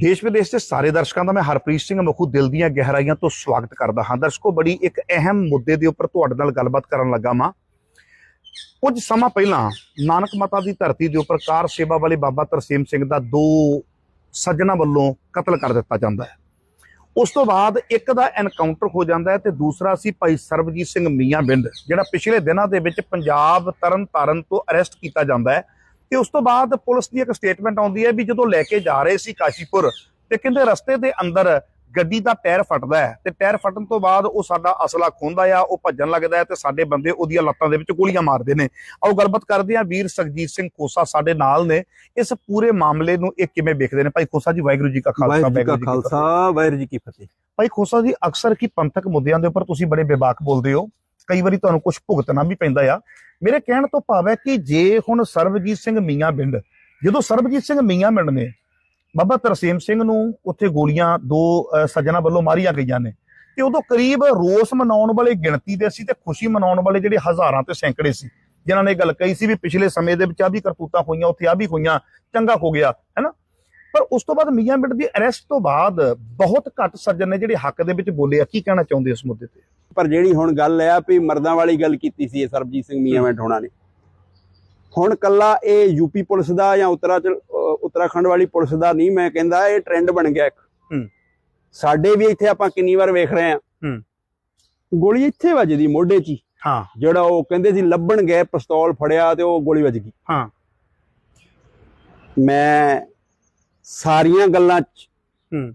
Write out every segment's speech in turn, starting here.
ਦੇਸ਼ ਵਿਦੇਸ਼ ਦੇ ਸਾਰੇ ਦਰਸ਼ਕਾਂ ਦਾ ਮੈਂ ਹਰਪ੍ਰੀਤ ਸਿੰਘ ਮਖੂ ਦਿਲ ਦੀਆਂ ਗਹਿਰਾਈਆਂ ਤੋਂ ਸਵਾਗਤ ਕਰਦਾ ਹਾਂ। ਦਰਸ਼ਕੋ, ਬੜੀ ਇੱਕ ਅਹਿਮ ਮੁੱਦੇ ਦੇ ਉੱਪਰ ਤੁਹਾਡੇ ਨਾਲ ਗੱਲਬਾਤ ਕਰਨ ਲੱਗਾ ਮਾਂ ਕੁਝ ਸਮਾਂ ਪਹਿਲਾਂ ਨਾਨਕ ਮਾਤਾ ਦੀ ਧਰਤੀ ਦੇ ਉੱਪਰ ਕਾਰ ਸੇਵਾ ਵਾਲੇ ਬਾਬਾ ਤਰਸੇਮ ਸਿੰਘ ਦਾ ਦੋ ਸੱਜਣਾ ਵੱਲੋਂ ਕਤਲ ਕਰ ਦਿੱਤਾ ਜਾਂਦਾ ਹੈ। ਉਸ ਤੋਂ ਬਾਅਦ ਇੱਕ ਦਾ ਐਨਕਾਊਂਟਰ ਹੋ ਜਾਂਦਾ ਹੈ ਤੇ ਦੂਸਰਾ ਸੀ ਭਾਈ ਸਰਬਜੀਤ ਸਿੰਘ ਮੀਆਂ ਬਿੰਦ ਜਿਹੜਾ ਪਿਛਲੇ ਦਿਨਾਂ ਦੇ ਵਿੱਚ ਪੰਜਾਬ ਤਰਨ ਤਾਰਨ ਤੋਂ ਅਰੈਸਟ ਕੀਤਾ ਜਾਂਦਾ ਹੈ। ਤੇ ਉਸ ਤੋਂ ਬਾਅਦ ਪੁਲਿਸ ਦੀ ਇੱਕ ਸਟੇਟਮੈਂਟ ਆਉਂਦੀ ਹੈ ਵੀ ਜਦੋਂ ਲੈ ਕੇ ਜਾ ਰਹੇ ਸੀ ਕਾਸ਼ੀਪੁਰ ਤੇ ਕਹਿੰਦੇ ਰਸਤੇ ਦੇ ਅੰਦਰ ਗੱਡੀ ਦਾ ਟਾਇਰ ਫਟਦਾ ਹੈ ਤੇ ਟਾਇਰ ਫਟਣ ਤੋਂ ਬਾਅਦ ਉਹ ਸਾਡਾ ਅਸਲਾ ਖੋਂਦਾ ਆ ਉਹ ਭੱਜਣ ਲੱਗਦਾ ਹੈ ਤੇ ਸਾਡੇ ਬੰਦੇ ਉਹਦੀਆਂ ਲੱਤਾਂ ਦੇ ਵਿੱਚ ਗੋਲੀਆਂ ਮਾਰਦੇ ਨੇ। ਆਓ ਗੱਲਬਾਤ ਕਰਦੇ ਹਾਂ ਵੀਰ ਸਖਜੀਤ ਸਿੰਘ ਖੋਸਾ ਸਾਡੇ ਨਾਲ ਨੇ। ਇਸ ਪੂਰੇ ਮਾਮਲੇ ਨੂੰ ਇਹ ਕਿਵੇਂ ਵੇਖਦੇ ਨੇ? ਭਾਈ ਖੋਸਾ ਜੀ ਵਾਹਿਗੁਰੂ ਜੀ ਕਾ ਖਾਲਸਾ ਵਾਹਿਗੁਰੂ ਜੀ ਕਾ। ਖਾਲਸਾ ਵਾਹਿਗੁਰੂ ਜੀ ਕੀ ਫਤਿਹ। ਭਾਈ ਖੋਸਾ ਜੀ ਅਕਸਰ ਕੀ ਪੰਥਕ ਮੁੱਦਿਆਂ ਦੇ ਉੱਪਰ ਤੁਸੀਂ ਬੜੇ ਬੇਬਾਕ ਬੋਲਦੇ ਹੋ। ਕਈ ਵਾਰੀ ਤੁਹਾਨੂੰ ਕੁਝ ਭੁਗਤਣਾ ਵੀ ਪੈਂਦਾ ਆ। ਮੇਰੇ ਕਹਿਣ ਤੋਂ ਭਾਵ ਹੈ ਕਿ ਜੇ ਹੁਣ ਸਰਬਜੀਤ ਸਿੰਘ ਮੀਆਂ ਬਿੰਡ ਜਦੋਂ ਸਰਬਜੀਤ ਸਿੰਘ ਮੀਆਂ ਬਿੰਡ ਨੇ ਬਾਬਾ ਤਰਸੇਮ ਸਿੰਘ ਨੂੰ ਉੱਥੇ ਗੋਲੀਆਂ ਦੋ ਅਹ, ਸੱਜਣਾ ਵੱਲੋਂ ਮਾਰੀਆਂ ਗਈਆਂ ਨੇ ਤੇ ਉਦੋਂ ਕਰੀਬ ਰੋਸ ਮਨਾਉਣ ਵਾਲੇ ਗਿਣਤੀ ਦੇ ਸੀ ਤੇ ਖੁਸ਼ੀ ਮਨਾਉਣ ਵਾਲੇ ਜਿਹੜੇ ਹਜ਼ਾਰਾਂ ਤੇ ਸੈਂਕੜੇ ਸੀ ਜਿਨ੍ਹਾਂ ਨੇ ਗੱਲ ਕਹੀ ਸੀ ਵੀ ਪਿਛਲੇ ਸਮੇਂ ਦੇ ਵਿੱਚ ਆ ਵੀ ਕਰਤੂਤਾਂ ਹੋਈਆਂ ਉੱਥੇ ਆ ਵੀ ਹੋਈਆਂ ਚੰਗਾ ਹੋ ਗਿਆ ਹੈਨਾ? ਪਰ ਉਸ ਤੋਂ ਬਾਅਦ ਮੀਆਂ ਬਿੰਡ ਦੀ ਅਰੈਸਟ ਤੋਂ ਬਾਅਦ ਬਹੁਤ ਘੱਟ ਸੱਜਣ ਨੇ ਜਿਹੜੇ ਹੱਕ ਦੇ ਵਿੱਚ ਬੋਲੇ ਆ ਕੀ ਕਹਿਣਾ ਚਾਹੁੰਦੇ ਇਸ ਮੁੱਦੇ ਤੇ ਪਰ ਜਿਹੜੀ ਹੁਣ ਗੱਲ ਹੈ ਵੀ ਮਰਦਾਂ ਵਾਲੀ ਗੱਲ ਕੀਤੀ ਸੀ ਇਹ ਸਰਬਜੀਤ ਸਿੰਘ ਮੀਆਂਵੈਂਟ ਹੋਣਾ ਨੇ ਹੁਣ ਕੱਲਾ ਇਹ ਯੂਪੀ ਪੁਲਿਸ ਦਾ ਜਾਂ ਉੱਤਰਾਚਲ ਉੱਤਰਾਖੰਡ ਵਾਲੀ ਪੁਲਿਸ ਦਾ ਨਹੀਂ ਮੈਂ ਕਹਿੰਦਾ ਇਹ ਟ੍ਰੈਂਡ ਬਣ ਗਿਆ ਇੱਕ। ਸਾਡੇ ਵੀ ਇੱਥੇ ਆਪਾਂ ਕਿੰਨੀ ਵਾਰ ਵੇਖ ਰਹੇ ਆ ਹੂੰ। ਗੋਲੀ ਇੱਥੇ ਵੱਜਦੀ ਮੋਢੇ 'ਚ ਹੀ। ਹਾਂ ਜਿਹੜਾ ਉਹ ਕਹਿੰਦੇ ਸੀ ਲੱਭਣ ਗਏ ਪਿਸਤੌਲ ਫੜਿਆ ਤੇ ਉਹ ਗੋਲੀ ਵੱਜ ਗਈ ਹਾਂ। ਮੈਂ ਸਾਰੀਆਂ ਗੱਲਾਂ 'ਚ ਹੂੰ।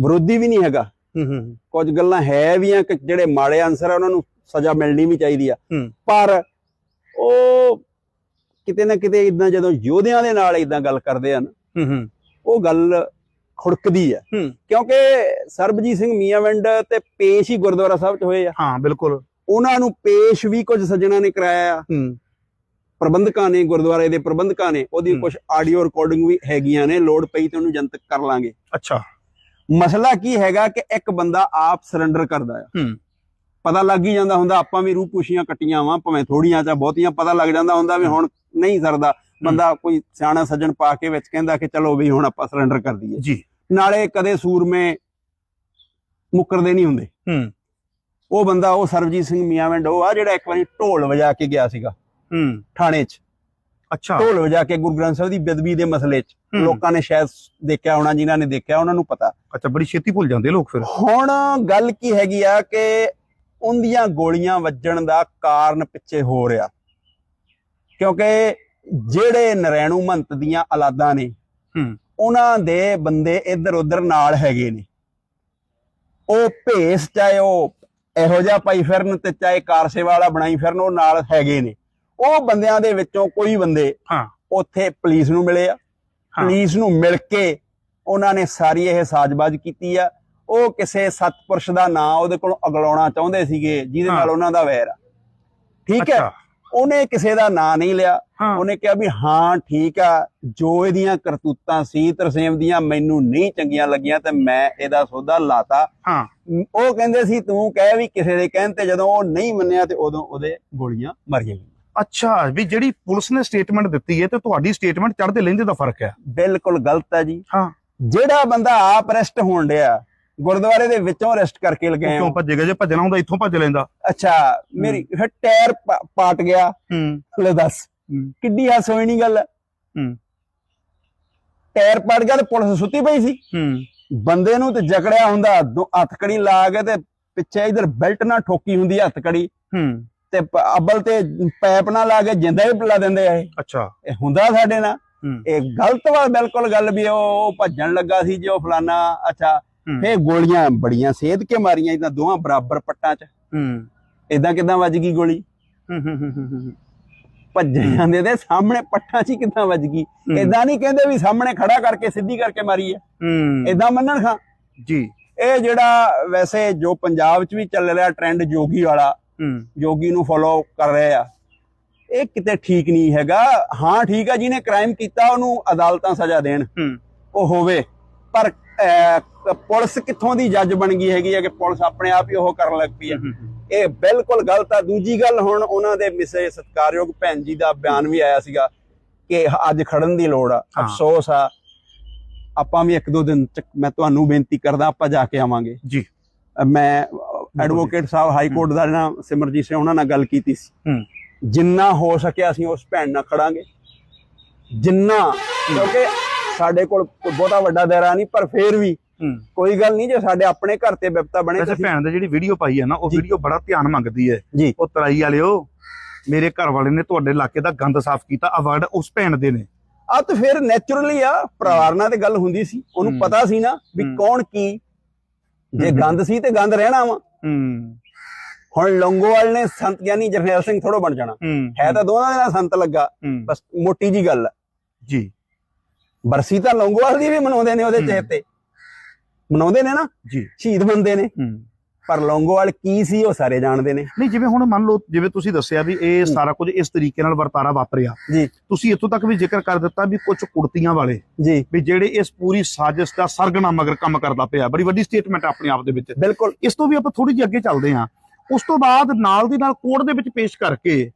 ਵਿਰੋਧੀ ਵੀ ਨਹੀਂ ਹੈਗਾ। ਹੂੰ ਹੂੰ ਕੁਝ ਗੱਲਾਂ ਹੈ ਵੀ ਆ ਕਿ ਜਿਹੜੇ ਮਾੜੇ ਅਨਸਰ ਆ ਉਹਨਾਂ ਨੂੰ ਸਜ਼ਾ ਮਿਲਣੀ ਵੀ ਚਾਹੀਦੀ ਆ। ਪਰ ਉਹ ਕਿਤੇ ਨਾ ਕਿਤੇ ਇਦਾਂ ਜਦੋਂ ਯੋਧਿਆਂ ਦੇ ਨਾਲ ਇਦਾਂ ਗੱਲ ਕਰਦੇ ਆ ਨਾ ਹੂੰ ਹੂੰ। ਉਹ ਗੱਲ ਖੁੜਕਦੀ ਆ। ਹੂੰ। ਕਿਉਂਕਿ ਸਰਬਜੀਤ ਸਿੰਘ ਮੀਆਂਵਿੰਡ ਤੇ ਪੇਸ਼ ਹੀ ਗੁਰਦੁਆਰਾ ਸਾਹਿਬ 'ਚ ਹੋਏ ਆ। ਹਾਂ ਬਿਲਕੁਲ। ਉਹਨਾਂ ਨੂੰ ਪੇਸ਼ ਵੀ ਕੁਝ ਸੱਜਣਾ ਨੇ ਕਰਾਇਆ ਆ। ਪ੍ਰਬੰਧਕਾਂ ਨੇ ਗੁਰਦੁਆਰੇ ਦੇ ਪ੍ਰਬੰਧਕਾਂ ਨੇ ਉਹਦੀ। ਕੁਝ ਆਡੀਓ ਰਿਕਾਰਡਿੰਗ ਵੀ ਹੈਗੀਆਂ ਨੇ ਲੋੜ ਪਈ ਤੇ ਉਹਨੂੰ ਜਨਤਕ ਕਰ ਲਾਂਗੇ। ਅੱਛਾ। ਮਸਲਾ ਕੀ ਹੈਗਾ ਕਿ ਇੱਕ ਬੰਦਾ ਆਪ ਸਰੈਂਡਰ ਕਰਦਾ ਆ। ਹੂੰ। ਪਤਾ ਲੱਗ ਹੀ ਜਾਂਦਾ ਹੁੰਦਾ ਆਪਾਂ ਵੀ ਰੂਹ ਪੁਸ਼ੀਆਂ ਕੱਟੀਆਂ ਵਾਂ ਭਾਵੇਂ ਥੋੜੀਆਂ ਜਾਂ ਬਹੁਤੀਆਂ ਪਤਾ ਲੱਗ ਜਾਂਦਾ ਹੁੰਦਾ ਵੀ ਹੁਣ ਨਹੀਂ ਸਰਦਾ। ਬੰਦਾ ਕੋਈ ਸਿਆਣਾ ਸੱਜਣ ਪਾ ਕੇ ਵਿੱਚ ਕਹਿੰਦਾ ਕਿ ਚਲੋ ਵੀ ਹੁਣ ਆਪਾਂ ਸਰੈਂਡਰ ਕਰ ਦਈਏ। ਜੀ। ਨਾਲੇ ਕਦੇ ਸੂਰਮੇ ਮੁੱਕਰਦੇ ਨਹੀਂ ਹੁੰਦੇ। ਹੂੰ। ਉਹ ਬੰਦਾ ਉਹ ਸਰਬਜੀਤ ਸਿੰਘ ਮੀਆਂਵਿੰਡ ਉਹ ਆ ਜਿਹੜਾ ਇੱਕ ਵਾਰੀ ਢੋਲ ਵਜਾ ਕੇ ਗਿਆ ਸੀਗਾ। ਹੂੰ ਥਾਣੇ 'ਚ। ਅੱਛਾ। ਢੋਲ ਵਜਾ ਕੇ ਗੁਰੂ ਗ੍ਰੰਥ ਸਾਹਿਬ ਦੀ ਬੇਦਬੀ ਦੇ ਮਸਲੇ 'ਚ। ਲੋਕਾਂ ਨੇ ਸ਼ਾਇਦ ਦੇਖਿਆ ਹੋਣਾ ਜਿਨ੍ਹਾਂ ਨੇ ਦੇਖਿਆ ਉਹਨਾਂ ਨੂੰ ਪਤਾ। ਅੱਛਾ ਬੜੀ ਛੇਤੀ ਭੁੱਲ ਜਾਂਦੇ ਲੋਕ ਫਿਰ। ਹੁਣ ਗੱਲ ਕੀ ਹੈਗੀ ਆ ਕਿ ਉਹਦੀਆਂ ਗੋਲੀਆਂ ਵੱਜਣ ਦਾ ਕਾਰਨ ਪਿੱਛੇ ਹੋ ਰਿਹਾ। ਕਿਉਂਕਿ ਜਿਹੜੇ ਨਰੈਣੂ ਮੰਤ ਦੀਆਂ ਔਲਾਦਾਂ ਨੇ ਹੂੰ। ਉਹਨਾਂ ਦੇ ਬੰਦੇ ਇੱਧਰ ਉੱਧਰ ਨਾਲ ਹੈਗੇ ਨੇ। ਉਹ ਭੇਸ ਚਾਹੇ ਉਹ ਇਹੋ ਜਿਹਾ ਪਾਈ ਫਿਰਨ ਤੇ ਚਾਹੇ ਕਾਰ ਸੇਵਾ ਵਾਲਾ ਬਣਾਈ ਫਿਰਨ ਉਹ ਨਾਲ ਹੈਗੇ ਨੇ। ਉਹ ਬੰਦਿਆਂ ਦੇ ਵਿੱਚੋਂ ਕੋਈ ਬੰਦੇ ਹਾਂ। ਉੱਥੇ ਪੁਲਿਸ ਨੂੰ ਮਿਲੇ ਆ। ਪੁਲਿਸ ਨੂੰ ਮਿਲ ਕੇ ਉਹਨਾਂ ਨੇ ਸਾਰੀ ਇਹ ਸਾਜ਼ਬਾਜ਼ ਕੀਤੀ ਆ। ਉਹ ਕਿਸੇ ਸਤਪੁਰਸ਼ ਦਾ ਨਾਂ ਉਹਦੇ ਕੋਲੋਂ ਅਗਲਾਉਣਾ ਚਾਹੁੰਦੇ ਸੀਗੇ ਜਿਹਦੇ। ਨਾਲ ਉਹਨਾਂ ਦਾ ਵੈਰ ਆ। ਠੀਕ ਹੈ? ਉਹਨੇ ਕਿਸੇ ਦਾ ਨਾਂ ਨਹੀਂ ਲਿਆ। ਉਹਨੇ ਕਿਹਾ ਵੀ ਹਾਂ ਠੀਕ ਆ ਜੋ ਇਹਦੀਆਂ ਕਰਤੂਤਾਂ ਸੀ ਤਰਸੇਮ ਦੀਆਂ ਮੈਨੂੰ ਨਹੀਂ ਚੰਗੀਆਂ ਲੱਗੀਆਂ ਤੇ ਮੈਂ ਇਹਦਾ ਸੌਦਾ ਲਾਤਾ। ਹਾਂ। ਉਹ ਕਹਿੰਦੇ ਸੀ ਤੂੰ ਕਹਿ ਵੀ ਕਿਸੇ ਦੇ ਕਹਿਣ ਤੇ ਜਦੋਂ ਉਹ ਨਹੀਂ ਮੰਨਿਆ ਤੇ ਉਦੋਂ ਉਹਦੇ ਗੋਲੀਆਂ ਮਾਰੀਆਂ ਗਈਆਂ। ਅੱਛਾ ਵੀ ਜਿਹੜੀ ਪੁਲਿਸ ਨੇ ਸਟੇਟਮੈਂਟ ਦਿੱਤੀ ਹੈ ਤੇ ਤੁਹਾਡੀ ਸਟੇਟਮੈਂਟ ਚੜ੍ਹਦੇ ਲੈਂਦੇ ਦਾ ਫ਼ਰਕ ਹੈ। ਬਿਲਕੁਲ ਗਲਤ ਹੈ ਜੀ। ਹਾਂ। ਜਿਹੜਾ ਬੰਦਾ ਆਪ ਅਰੈਸਟ ਹੋਣ ਡਿਆ ਗੁਰਦੁਆਰੇ ਦੇ ਵਿੱਚੋਂ ਅਰੈਸਟ ਕਰਕੇ ਲਗਾਏ ਕਿਉਂ ਭੱਜੇਗਾ ਜੇ ਭੱਜਣਾ ਹੁੰਦਾ ਇੱਥੋਂ ਭੱਜ ਲੈਂਦਾ। ਅੱਛਾ ਮੇਰੀ ਫਿਰ ਟਾਇਰ ਪਾਟ ਗਿਆ। ਹੂੰ। ਲੈ ਦੱਸ ਹੂੰ। ਕਿੱਡੀ ਹਾਸ ਹੋਈ ਨਹੀਂ ਗੱਲ? ਹੂੰ। ਟਾਇਰ ਪਾਟ ਗਿਆ ਤੇ ਪੁਲਿਸ ਸੁੱਤੀ ਪਈ ਸੀ। ਹੂੰ। ਬੰਦੇ ਨੂੰ ਤੇ ਜਕੜਿਆ ਹੁੰਦਾ ਦੋ ਹੱਥਕੜੀ ਲਾ ਕੇ ਤੇ ਪਿੱਛੇ ਇਧਰ ਬੈਲਟ ਨਾਲ ਠੋਕੀ ਹੁੰਦੀ ਹੈ ਹੱਥਕੜੀ। ਹੂੰ। ਤੇ ਅੱਬਲ ਤੇ ਪੈਪ ਨਾਲ ਲਾ ਕੇ ਜਿੰਦਾ ਹੀ ਪਿਲਾ ਦਿੰਦੇ ਆ ਇਹ। ਅੱਛਾ। ਇਹ ਹੁੰਦਾ ਸਾਡੇ ਨਾਲ। ਇਹ ਗਲਤ ਵਾ ਬਿਲਕੁਲ ਗੱਲ ਵੀ ਉਹ ਭੱਜਣ ਲੱਗਾ ਸੀ ਜੋ ਫਲਾਨਾ ਅੱਛਾ। ਫੇਰ ਗੋਲੀਆਂ ਬੜੀਆਂ ਸੇਧ ਕੇ ਮਾਰੀਆਂ ਇਦਾਂ ਦੋਵਾਂ ਬਰਾਬਰ ਪੱਟਾਂ 'ਚ। ਹੂੰ। ਇਦਾਂ ਕਿਦਾਂ ਵੱਜ ਗਈ ਗੋਲੀ? ਹੂੰ ਹੂੰ ਹੂੰ ਹੂੰ, ਹੂੰ। ਭੱਜੇ ਜਾਂਦੇ ਤੇ ਸਾਹਮਣੇ ਪੱਟਾਂ 'ਚ ਹੀ ਕਿਦਾਂ ਵੱਜ ਗਈ। ਇਦਾਂ ਨਹੀਂ ਕਹਿੰਦੇ ਵੀ ਸਾਹਮਣੇ ਖੜਾ ਕਰਕੇ ਸਿੱਧੀ ਕਰਕੇ ਮਾਰੀ ਹੈ ਹੂੰ। ਇਦਾਂ ਮੰਨਣ ਖਾਂ। ਜੀ। ਇਹ ਜਿਹੜਾ ਵੈਸੇ ਜੋ ਪੰਜਾਬ 'ਚ ਵੀ ਚੱਲ ਰਿਹਾ ਟ੍ਰੈਂਡ ਜੋਗੀ ਵਾਲਾ ਜੋਗੀ ਨੂੰ ਫੋਲੋ ਕਰ ਰਹੇ ਆ। ਇਹ ਕਿਤੇ ਠੀਕ ਨਹੀਂ ਹੈਗਾ। ਹਾਂ ਠੀਕ ਆ ਜਿਹਨੇ ਕ੍ਰਾਈਮ ਕੀਤਾ ਉਹਨੂੰ ਅਦਾਲਤਾਂ ਸਜ਼ਾ ਦੇਣ। ਉਹ ਹੋਵੇ। ਪਰ ਪੁਲਿਸ ਕਿੱਥੋਂ ਦੀ ਜੱਜ ਬਣ ਗਈ ਹੈਗੀ ਹੈ ਕਿ ਪੁਲਿਸ ਆਪਣੇ ਆਪ ਹੀ ਉਹ ਕਰਨ ਲੱਗ ਪਈ ਹੈ ਇਹ ਬਿਲਕੁਲ ਗਲਤ ਆ। ਦੂਜੀ ਗੱਲ ਹੁਣ ਉਹਨਾਂ ਦੇ ਮਿਸੇ ਸਤਕਾਰਯੋਗ ਭੈਣ ਜੀ ਦਾ ਬਿਆਨ ਵੀ ਆਇਆ ਸੀਗਾ ਕਿ ਅੱਜ ਖੜਨ ਦੀ ਲੋੜ ਆ। ਅਫਸੋਸ ਆ। ਆਪਾਂ ਵੀ ਇੱਕ ਦੋ ਦਿਨ ਚ ਮੈਂ ਤੁਹਾਨੂੰ ਬੇਨਤੀ ਕਰਦਾ ਆਪਾਂ ਜਾ ਕੇ ਆਵਾਂਗੇ। ਜੀ। ਮੈਂ ਐਡਵੋਕੇਟ ਸਾਹਿਬ ਹਾਈ ਕੋਰਟ ਦਾ ਨਾ ਸਿਮਰਜੀਤ ਸਿੰਘ ਉਹਨਾਂ ਨਾਲ ਗੱਲ ਕੀਤੀ ਸੀ। ਜਿੰਨਾ ਹੋ ਸਕਿਆ ਅਸੀਂ ਉਸ ਭੈਣ ਨਾਲ ਖੜਾਂਗੇ। ਜਿੰਨਾ ਕਿਉਂਕਿ ਸਾਡੇ ਕੋਲ ਬਹੁਤਾ ਵੱਡਾ ਦਾਇਰਾ ਨਹੀਂ ਪਰ ਫੇਰ ਵੀ ਕੋਈ ਗੱਲ ਨਹੀਂ ਜੇ ਸਾਡੇ ਆਪਣੇ ਘਰ ਤੇ ਵਿਪਤਾ ਬਣੇ ਤਾਂ ਵੈਸੇ ਭੈਣ ਦੀ ਜਿਹੜੀ ਵੀਡੀਓ ਪਾਈ ਹੈ ਨਾ ਉਹ। ਵੀਡੀਓ ਬੜਾ ਧਿਆਨ ਮੰਗਦੀ ਹੈ। ਉਹ ਤਰਾਈ ਵਾਲਿਓ ਮੇਰੇ ਘਰ ਵਾਲੇ ਨੇ ਤੁਹਾਡੇ ਇਲਾਕੇ ਦਾ ਗੰਦ ਸਾਫ਼ ਕੀਤਾ ਅਵਾਰਡ ਉਸ ਭੈਣ ਦੇ ਨੇ। ਆ ਤਾਂ ਫਿਰ ਨੇਚਰਲੀ ਆ ਪਰਿਵਾਰ ਨਾਲ ਤੇ ਗੱਲ ਹੁੰਦੀ ਸੀ। ਉਹਨੂੰ। ਪਤਾ ਸੀ ਨਾ ਵੀ। ਕੌਣ ਕੀ ਜੇ। ਗੰਦ ਸੀ ਤੇ ਗੰਦ ਰਹਿਣਾ ਵਾ। ਹੂੰ। ਹੁਣ ਲੰਗੋਵਾਲ ਨੇ ਸੰਤ ਗਿਆਨੀ ਜਰਨੈਲ ਸਿੰਘ ਥੋੜੋ ਬਣ ਜਾਣਾ। ਹੂੰ ਹੈ। ਤਾਂ ਦੋਨਾਂ ਦੇ ਨਾਲ ਸੰਤ ਲੱਗਾ ਹੂੰ, ਬਸ ਮੋਟੀ ਜੀ ਗੱਲ ਆ। ਜੀ। ਬਰਸੀ ਤਾਂ ਲੰਗੋਵਾਲ ਦੀ ਵੀ ਮਨਾਉਂਦੇ ਨੇ ਉਹਦੇ ਹੂੰ। ਚੇਤੇ ਮਨਾਉਂਦੇ ਨੇ ਨਾ? ਜੀ। ਸ਼ਹੀਦ ਬੰਦੇ ਨੇ। ਹੂੰ। ਪਰ ਲੰਗੋਵਾਲ ਕੀ ਸੀ ਉਹ ਸਾਰੇ ਜਾਣਦੇ ਨੇ। ਨਹੀਂ ਜਿਵੇਂ ਹੁਣ ਮੰਨ ਲਓ ਜਿਵੇਂ ਤੁਸੀਂ ਦੱਸਿਆ ਵੀ ਇਹ ਸਾਰਾ ਕੁਝ ਇਸ ਤਰੀਕੇ ਨਾਲ ਵਰਤਾਰਾ ਵਾਪਰਿਆ। ਜੀ। ਤੁਸੀਂ ਇੱਥੋਂ ਤੱਕ ਵੀ ਜ਼ਿਕਰ ਕਰ ਦਿੱਤਾ ਵੀ ਕੁਝ ਕੁੜਤੀਆਂ ਵਾਲੇ ਜੀ। ਵੀ ਜਿਹੜੇ ਇਸ ਪੂਰੀ ਸਾਜ਼ਿਸ਼ ਦਾ ਸਰਗਨਾ ਮਗਰ ਕੰਮ ਕਰਦਾ ਪਿਆ। ਬੜੀ ਵੱਡੀ ਸਟੇਟਮੈਂਟ ਆਪਣੇ ਆਪ ਦੇ ਵਿੱਚ। ਬਿਲਕੁਲ। ਇਸ ਤੋਂ ਵੀ ਆਪਾਂ ਥੋੜੀ ਜਿਹੀ ਅੱਗੇ ਚੱਲਦੇ ਹਾਂ। ਉਸ ਤੋਂ ਬਾਅਦ ਨਾਲ ਦੀ ਨਾਲ ਕੋਰਟ ਦੇ ਵਿੱਚ ਪੇਸ਼ ਕਰਕੇ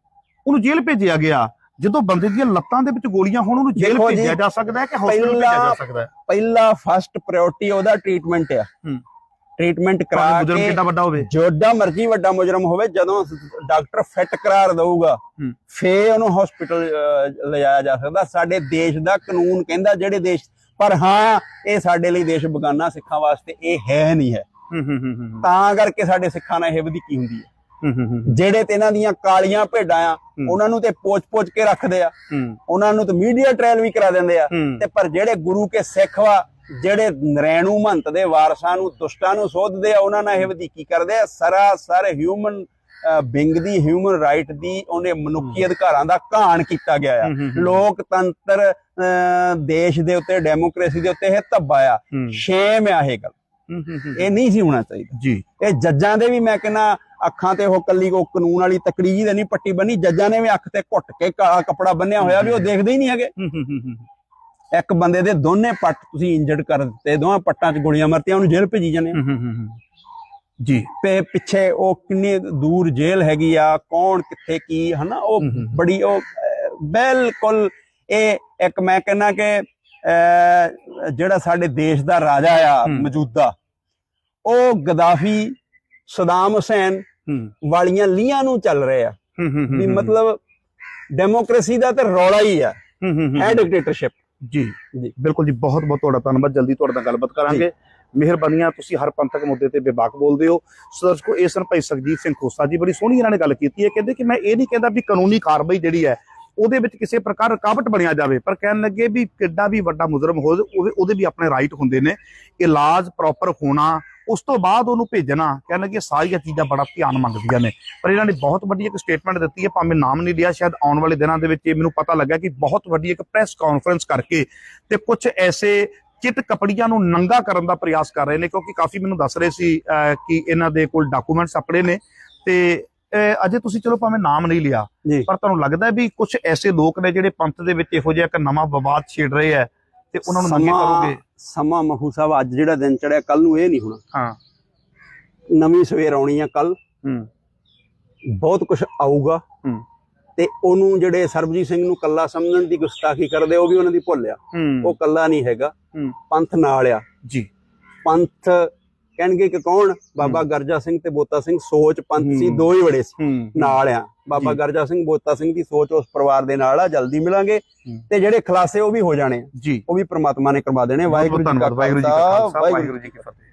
ਉਹਨੂੰ ਜੇਲ੍ਹ ਭੇਜਿਆ ਗਿਆ। ਜਦੋਂ ਬੰਦੇ ਦੀਆਂ ਲੱਤਾਂ ਦੇ ਵਿੱਚ ਗੋਲੀਆਂ ਹੋਣ ਉਹਨੂੰ ਜੇਲ੍ਹ ਭੇਜਿਆ ਜਾ ਸਕਦਾ ਹੈ ਕਿ ਹਸਪੀਟਲ ਪਹਿਲਾਂ- ਭੇਜਿਆ ਜਾ ਸਕਦਾ ਹੈ? ਪਹਿਲਾ ਫਸਟ ਪ੍ਰਾਇੋਰਟੀ ਉਹਦਾ ਟ੍ਰੀਟਮੈਂਟ ਆ। ਹੂੰ। ਟ੍ਰੀਟਮੈਂਟ ਕਰਾ ਮੁਜਰਮ ਕੇ ਕਿੰਨਾ ਵੱਡਾ ਹੋਵੇ। ਜੋਡਾ ਮਰਜ਼ੀ ਵੱਡਾ ਮੁਜਰਮ ਹੋਵੇ ਜਦੋਂ ਡਾਕਟਰ ਫਿੱਟ ਕਰਾਰ ਦਊਗਾ। ਫੇ ਉਹਨੂੰ ਹਸਪੀਟਲ ਲਿਜਾਇਆ ਜਾ ਸਕਦਾ। ਸਾਡੇ ਦੇਸ਼ ਦਾ ਕਾਨੂੰਨ ਕਹਿੰਦਾ ਜਿਹੜੇ ਦੇਸ਼ ਪਰ ਹਾਂ ਇਹ ਸਾਡੇ ਲਈ ਦੇਸ਼ ਬਗਾਨਾ ਸਿੱਖਾਂ ਵਾਸਤੇ ਇਹ ਹੈ ਨਹੀਂ ਹੈ। ਤਾਂ ਕਰਕੇ ਸਾਡੇ ਸਿੱਖਾਂ ਨਾਲ ਇਹ ਵਧੀਕੀ ਹੁੰਦੀ ਹੈ? ਜਿਹੜੇ ਤੇ ਇਹਨਾਂ ਦੀਆਂ ਕਾਲੀਆਂ ਭੇਡਾਂ ਆ। ਉਹਨਾਂ ਨੂੰ ਤੇ ਪੋਚ-ਪੋਚ ਕੇ ਰੱਖਦੇ ਆ। ਉਹਨਾਂ ਨੂੰ ਤੇ ਮੀਡੀਆ ਟ੍ਰਾਇਲ ਵੀ ਕਰਾ ਦਿੰਦੇ ਆ। ਤੇ ਪਰ ਜਿਹੜੇ ਗੁਰੂ ਕੇ ਸਿੱਖ ਵਾ ਜਿਹੜੇ ਨਰੈਣੂ ਮਹੰਤ ਦੇ ਵਾਰਸਾਂ ਨੂੰ ਦੁਸ਼ਟਾਂ ਨੂੰ ਸੋਧਦੇ ਆ ਉਹਨਾਂ ਨਾਲ ਇਹ ਵਧੀਕੀ ਕਰਦੇ ਆ। ਸਰਾਸਰ ਹਿਊਮਨ ਬਿੰਗ ਦੀ ਹਿਊਮਨ ਰਾਈਟ ਦੀ ਉਹਨੇ ਮਨੁੱਖੀ ਅਧਿਕਾਰਾਂ ਦਾ ਘਾਣ ਕੀਤਾ ਗਿਆ ਆ। ਲੋਕਤੰਤਰ ਦੇਸ਼ ਦੇ ਉੱਤੇ ਡੈਮੋਕ੍ਰੇਸੀ ਦੇ ਉੱਤੇ ਇਹ ਧੱਬਾ ਆ। ਸ਼ੇਮ ਆ ਇਹ ਗੱਲ। ਇਹ ਨਹੀਂ ਸੀ ਹੋਣਾ ਚਾਹੀਦਾ। ਜੀ। ਇਹ ਜੱਜਾਂ ਦੇ ਵੀ ਮੈਂ ਕਹਿੰਦਾ ਅੱਖਾਂ ਤੇ ਉਹ ਕੱਲੀ ਉਹ ਕਾਨੂੰਨ ਵਾਲੀ ਤਕੜੀ ਜੀ ਦੇ ਨਹੀਂ ਪੱਟੀ ਬੰਨੀ ਜੱਜਾਂ ਨੇ ਵੀ ਅੱਖ ਤੇ ਘੁੱਟ ਕੇ ਕਾਲਾ ਕੱਪੜਾ ਬੰਨਿਆ ਹੋਇਆ ਵੀ ਉਹ ਦੇਖਦੇ ਹੀ ਨਹੀਂ ਹੈਗੇ। ਇੱਕ ਬੰਦੇ ਦੇ ਦੋਨੇ ਪੱਟ ਤੁਸੀਂ ਇੰਜਰਡ ਕਰ ਦਿੱਤੇ ਦੋਹਾਂ ਪੱਟਾਂ 'ਚ ਗੋਲੀਆਂ ਮਾਰਤੀਆਂ ਉਹਨੂੰ ਜੇਲ੍ਹ ਭੇਜੀ ਜਾਂਦੇ ਆ। ਜੀ। ਤੇ ਪਿੱਛੇ ਉਹ ਕਿੰਨੀ ਦੂਰ ਜੇਲ੍ਹ ਹੈਗੀ ਆ ਕੌਣ ਕਿੱਥੇ ਕੀ ਹਨਾ? ਉਹ। ਬੜੀ ਉਹ ਅਹ, ਬਿਲਕੁਲ ਇਹ ਇੱਕ ਮੈਂ ਕਹਿੰਦਾ ਕਿ ਅਹ, ਜਿਹੜਾ ਸਾਡੇ ਦੇਸ਼ ਦਾ ਰਾਜਾ ਆ। ਮੌਜੂਦਾ ਉਹ ਗਦਾਫੀ ਸਦਾਮ ਹੁਸੈਨ ਹੂੰ। ਵਾਲੀਆਂ ਲੀਹਾਂ ਨੂੰ ਚੱਲ ਰਹੇ ਆ। ਵੀ ਮਤਲਬ ਡੈਮੋਕ੍ਰੇਸੀ ਦਾ ਤੇ ਰੌਲਾ ਹੀ ਆ। ਹੈ ਡਿਕਟੇਟਰਸ਼ਿਪ ਜੀ। ਜੀ। ਬਿਲਕੁਲ ਜੀ ਬਹੁਤ ਬਹੁਤ ਤੁਹਾਡਾ ਧੰਨਵਾਦ। ਜਲਦੀ ਤੁਹਾਡੇ ਨਾਲ ਗੱਲਬਾਤ ਕਰਾਂਗੇ। ਮਿਹਰਬਾਨੀਆਂ ਤੁਸੀਂ ਹਰ ਪੰਥਕ ਮੁੱਦੇ ਤੇ ਬੇਬਾਕ ਬੋਲਦੇ ਹੋ। ਸਰਜ ਕੋ ਏਸਨ ਭਾਈ ਸੁਖਜੀਤ ਸਿੰਘ ਖੋਸਾ ਜੀ ਬੜੀ ਸੋਹਣੀ ਇਹਨਾਂ ਨੇ ਗੱਲ ਕੀਤੀ ਹੈ। ਕਹਿੰਦੇ ਕਿ ਮੈਂ ਇਹ ਨਹੀਂ ਕਹਿੰਦਾ ਵੀ ਕਾਨੂੰਨੀ ਕਾਰਵਾਈ ਜਿਹੜੀ ਹੈ ਉਹਦੇ ਵਿੱਚ ਕਿਸੇ ਪ੍ਰਕਾਰ ਰੁਕਾਵਟ ਬਣਿਆ ਜਾਵੇ ਪਰ ਕਹਿਣ ਲੱਗੇ ਵੀ ਕਿੱਡਾ ਵੀ ਵੱਡਾ ਮੁਜਰਮ ਹੋਵੇ ਉਹਦੇ ਵੀ ਆਪਣੇ ਰਾਈਟ ਹੁੰਦੇ ਨੇ। ਇਲਾਜ ਪ੍ਰੋਪਰ ਹੋਣਾ ਉਸ ਤੋਂ ਬਾਅਦ ਉਹਨੂੰ ਭੇਜਣਾ ਕਹਿਣ ਲੱਗੇ ਸਾਰੀਆਂ ਚੀਜ਼ਾਂ ਬੜਾ ਧਿਆਨ ਮੰਗਦੀਆਂ ਨੇ। ਪਰ ਇਹਨਾਂ ਨੇ ਬਹੁਤ ਵੱਡੀ ਇੱਕ ਸਟੇਟਮੈਂਟ ਦਿੱਤੀ ਹੈ ਭਾਵੇਂ ਨਾਮ ਨਹੀਂ ਲਿਆ ਸ਼ਾਇਦ ਆਉਣ ਵਾਲੇ ਦਿਨਾਂ ਦੇ ਵਿੱਚ ਇਹ ਮੈਨੂੰ ਪਤਾ ਲੱਗਾ ਕਿ ਬਹੁਤ ਵੱਡੀ ਇੱਕ ਪ੍ਰੈਸ ਕਾਨਫਰੰਸ ਕਰਕੇ ਤੇ ਕੁਝ ਐਸੇ ਚਿੱਟ ਕਪੜੀਆਂ ਨੂੰ ਨੰਗਾ ਕਰਨ ਦਾ ਪ੍ਰਯਾਸ ਕਰ ਰਹੇ ਨੇ ਕਿਉਂਕਿ ਕਾਫੀ ਮੈਨੂੰ ਦੱਸ ਰਹੇ ਸੀ ਕਿ ਇਹਨਾਂ ਦੇ ਕੋਲ ਡਾਕੂਮੈਂਟਸ ਆਪਣੇ ਨੇ। ਤੇ ਅਜੇ ਤੁਸੀਂ ਚਲੋ ਭਾਵੇਂ ਨਾਮ ਨਹੀਂ ਲਿਆ ਪਰ ਤੁਹਾਨੂੰ ਲੱਗਦਾ ਵੀ ਕੁਝ ਐਸੇ ਲੋਕ ਨੇ ਜਿਹੜੇ ਪੰਥ ਦੇ ਵਿੱਚ ਇਹੋ ਜਿਹਾ ਇੱਕ ਨਵਾਂ ਵਿਵਾਦ ਛੇੜ ਰਹੇ ਆ ਤੇ ਉਹਨਾਂ ਨੂੰ ਨੰਗੇ ਕਰੋਗੇ? ਸਮਾਂ ਮਹੂ ਸਾਹਿਬ ਅੱਜ ਜਿਹੜਾ ਦਿਨ ਚੜਿਆ ਕੱਲ ਨੂੰ ਇਹ ਨਹੀਂ ਹੋਣਾ। ਹਾਂ। ਨਵੀਂ ਸਵੇਰ ਆਉਣੀ ਆ ਕੱਲ ਹੂੰ। ਬਹੁਤ ਕੁਝ ਆਊਗਾ। ਹੂੰ। ਤੇ ਉਹਨੂੰ ਜਿਹੜੇ ਸਰਬਜੀਤ ਸਿੰਘ ਨੂੰ ਕੱਲਾ ਸਮਝਣ ਦੀ ਗੁਸਤਾਖੀ ਕਰਦੇ ਉਹ ਵੀ ਉਹਨਾਂ ਦੀ ਭੁੱਲ ਆ। ਉਹ ਕੱਲਾ ਨਹੀਂ ਹੈਗਾ। ਪੰਥ ਨਾਲ ਆ। ਜੀ। ਪੰਥ ਕਹਿਣਗੇ ਕਿ ਕੌਣ? ਬਾਬਾ ਗਰਜਾ ਸਿੰਘ ਤੇ ਬੋਤਾ ਸਿੰਘ ਸੋਚ ਪੰਥ ਸੀ। ਦੋ ਹੀ ਬੜੇ ਸੀ। ਨਾਲ ਆ। ਬਾਬਾ। ਗਰਜਾ ਸਿੰਘ ਬੋਤਾ ਸਿੰਘ ਦੀ ਸੋਚ ਉਸ ਪਰਿਵਾਰ ਦੇ ਨਾਲ ਆ ਜਲਦੀ ਮਿਲਾਂਗੇ। ਤੇ ਜਿਹੜੇ ਖਲਾਸੇ ਉਹ ਵੀ ਹੋ ਜਾਣੇ ਆ। ਜੀ। ਉਹ ਵੀ ਪ੍ਰਮਾਤਮਾ ਨੇ ਕਰਵਾ ਦੇਣੇ ਵਾਹਿਗੁਰੂ ਜੀ ਕਾ ਖਾਲਸਾ ਵਾਹਿਗੁਰੂ ਜੀ ਕੀ ਫਤਿਹ।